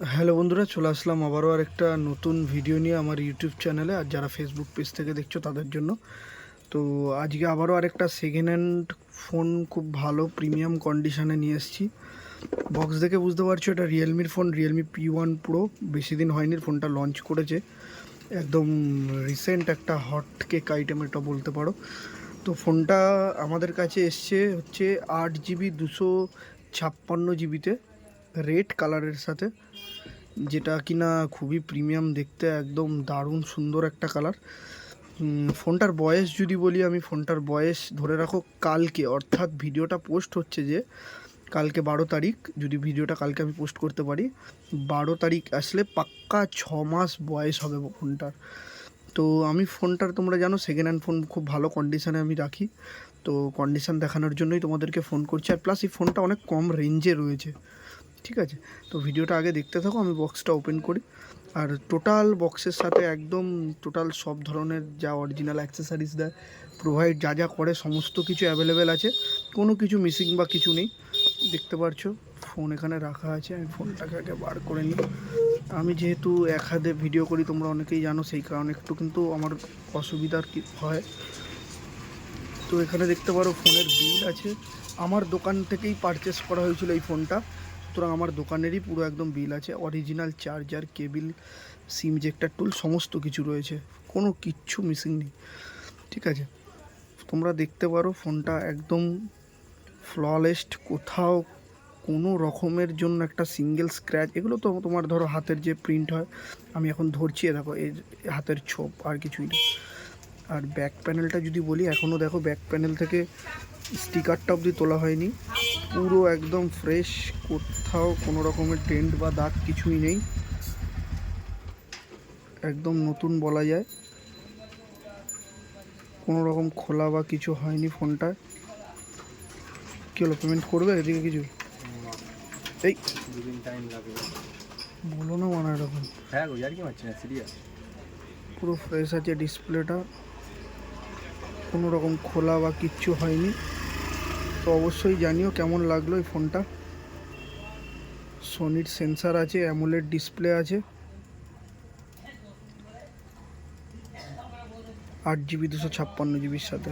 Hello বন্ধুরা, চলে আসলাম আবারও আর একটা নতুন ভিডিও নিয়ে আমার ইউটিউব চ্যানেলে আর যারা ফেসবুক পেজ থেকে দেখছ তাদের জন্য। তো আজকে আবারও আরেকটা সেকেন্ড হ্যান্ড ফোন খুব ভালো প্রিমিয়াম কন্ডিশানে নিয়ে এসেছি। বক্স দেখে বুঝতে পারছ, এটা রিয়েলমির phone Realme P one pro বেশি দিন হয়নি ফোনটা লঞ্চ করেছে। একদম রিসেন্ট একটা হট কেক আইটেম এটা বলতে পারো। তো ফোনটা আমাদের কাছে এসছে হচ্ছে আট জিবি দুশো ছাপ্পান্ন জিবিতে রেড কালারের সাথে, যেটা কিনা খুবই প্রিমিয়াম দেখতে, একদম দারুণ সুন্দর একটা কালার ফোনটার বয়স যদি বলি আমি, ফোনটার বয়স ধরে রাখো কালকে, অর্থাৎ ভিডিওটা পোস্ট হচ্ছে যে কালকে বারো তারিখ, যদি ভিডিওটা কালকে আমি পোস্ট করতে পারি, বারো তারিখ আসলে পাক্কা ছ মাস বয়স হবে ফোনটার। তো আমি ফোনটার তোমরা জানো সেকেন্ড হ্যান্ড ফোন খুব ভালো কন্ডিশানে আমি রাখি। তো কন্ডিশান দেখানোর জন্যই তোমাদেরকে ফোন করছি। আর প্লাস এই ফোনটা অনেক কম রেঞ্জে রয়েছে। ঠিক আছে? তো ভিডিওটা আগে দেখতে থাকো, আমি বক্সটা ওপেন করি। আর টোটাল বক্সের সাথে একদম টোটাল সব ধরনের যা অরিজিনাল অ্যাক্সেসারিজ দেয় প্রোভাইড যা যা করে, সমস্ত কিছু অ্যাভেলেবেল আছে। কোনো কিছু মিসিং বা কিছু নেই। দেখতে পারছ ফোন এখানে রাখা আছে, আমি ফোনটাকে আগে বার করে নিই। আমি যেহেতু এক হাতে ভিডিও করি, তোমরা অনেকেই জানো, সেই কারণে একটু কিন্তু আমার অসুবিধার কি হয়। তো এখানে দেখতে পারো ফোনের বিল আছে। আমার দোকান থেকেই পারচেস করা হয়েছিল এই ফোনটা সুতরাং আমার দোকানেরই পুরো একদম বিল আছে। Original charger cable SIM ejector tool সমস্ত কিছু রয়েছে। কোনো কিচ্ছু মিসিং নেই। ঠিক আছে? তোমরা দেখতে পারো ফোনটা একদম ফ্ললেস্ট কোথাও কোনো রকমের জন্য একটা সিঙ্গেল স্ক্র্যাচ এগুলো তো তোমার ধরো হাতের যে প্রিন্ট হয়, আমি এখন ধরছি দেখো এই হাতের ছোপ, আর কিছুই না। আর ব্যাক প্যানেলটা যদি বলি এখনও দেখো ব্যাক প্যানেল থেকে স্টিকারটা অবধি তোলা হয়নি। পুরো একদম ফ্রেশ কোথাও কোনো রকমের টেন্ট বা দাগ কিছুই নেই। একদম নতুন বলা যায়। কোনো রকম খোলা বা কিছু হয়নি ফোনটা কী হলো পেমেন্ট করবে এদিকে কিছু? এই। দুদিন টাইম লাগবে। বলো না মানে এরকম। হ্যাঁ গো আর কি মারছি না? সিরিয়াস পুরো ফ্রেশ আছে ডিসপ্লেটা কোনো রকম খোলা বা কিচ্ছু হয়নি। তো অবশ্যই জানিও কেমন লাগল এই ফোনটা। সোনির সেন্সার আছে অ্যামোলেড ডিসপ্লে আছে। আট জিবি দুশো ছাপ্পান্ন জিবির সাথে।